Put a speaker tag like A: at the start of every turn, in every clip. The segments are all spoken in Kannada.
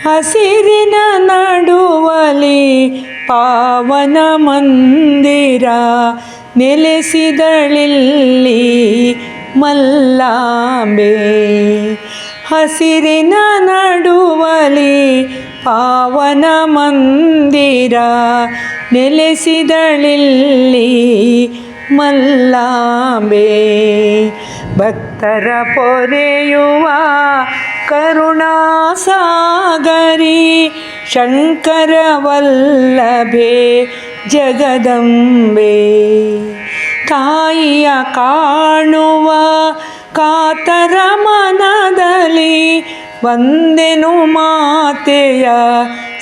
A: ಹಸಿರಿನ ನಡುವಲಿ ಪಾವನ ಮಂದಿರ ನೆಲೆಸಿದಳಿಲ್ಲಿ ಮಲ್ಲಾಂಬೆ. ಹಸಿರಿನ ನಡುವಲಿ ಪಾವನ ಮಂದಿರ ನೆಲೆಸಿದಳಿಲ್ಲಿ ಮಲ್ಲಾಂಬೆ. ಭಕ್ತರ ಪೊರೆಯುವ ಕರುಣಾಸಾಗರಿ ಶಂಕರ ವಲ್ಲಭೆ ಜಗದಂಬೆ. ತಾಯಿಯ ಕಾಣುವ ಕಾತರ ಮನದಲ್ಲಿ ವಂದೆನು ಮಾತೆಯ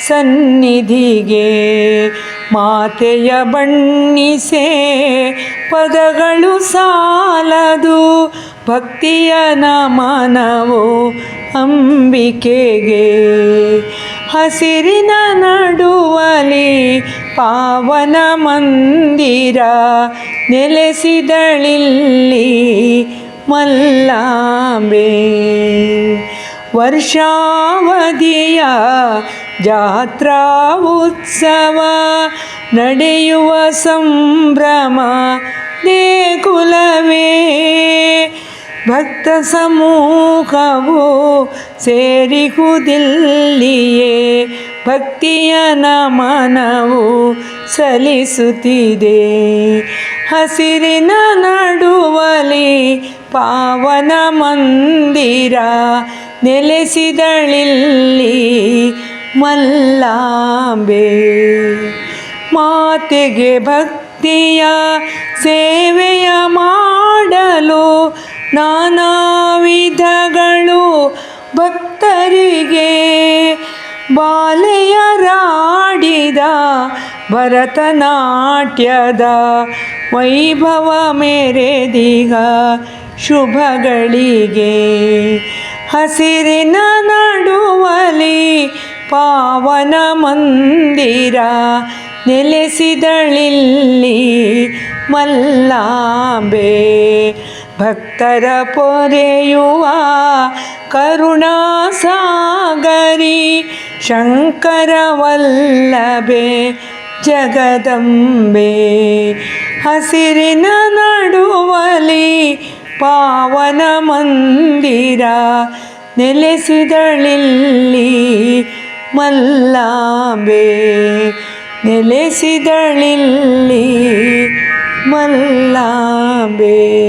A: ಸನ್ನಿಧಿಗೆ. ಮಾತೆಯ ಬಣ್ಣಿಸೆ ಪದಗಳು ಸಾಲದು ಭಕ್ತಿಯ ನಮನವು ಅಂಬಿಕೆಗೆ ಹಸಿರಿನ ನಡುವಲಿ ಪಾವನ ಮಂದಿರ ನೆಲೆಸಿದಳಿಲ್ಲಿ ಮಲ್ಲಾಂಬೆ. ವರ್ಷಾವಧಿಯ ಜಾತ್ರಾ ಉತ್ಸವ ನಡೆಯುವ ಸಂಭ್ರಮ ದೇಗುಲವೇ ಭಕ್ತ ಸಮೂಹವು ಸೇರಿಹುದಿಲ್ಲಿಯೇ? ಭಕ್ತಿಯ ನಮನವು ಸಲ್ಲಿಸುತ್ತಿದೆ. ಹಸಿರಿನ ನಡುವಲಿ ಪಾವನ ಮಂದಿರ ನೆಲೆಸಿದಳಿಲ್ಲಿ ಮಲ್ಲಾಂಬೆ. ಮಾತೆಗೆ ಭಕ್ತಿಯ ಸೇವೆಯ ಮಾಡಲು ನಾನಾ ವಿಧಗಳು ಭಕ್ತರಿಗೆ ಬಾಲೆಯರಾಡಿದ ಭರತನಾಟ್ಯದ ವೈಭವ ಮೆರೆದಿಗ ಶುಭಗಳಿಗೆ. ಹಸಿರಿನ ನಡುವಲಿ ಪಾವನ ಮಂದಿರ ನೆಲೆಸಿದಳಿಲ್ಲಿ ಮಲ್ಲಾಂಬೆ. ಭಕ್ತರ ಪೊರೆಯುವ ಕರುಣಾಸಾಗರಿ ಶಂಕರವಲ್ಲಭೆ ಜಗದಂಬೆ. ಹಸಿರಿನ ನಡುವಲಿ ಪಾವನ ಮಂದಿರ ನೆಲೆಸಿದಳಿಲ್ಲಿ ಮಲ್ಲಾಂಬೆ. ನೆಲೆಸಿದಳಿಲ್ಲಿ ಮಲ್ಲಾಂಬೆ.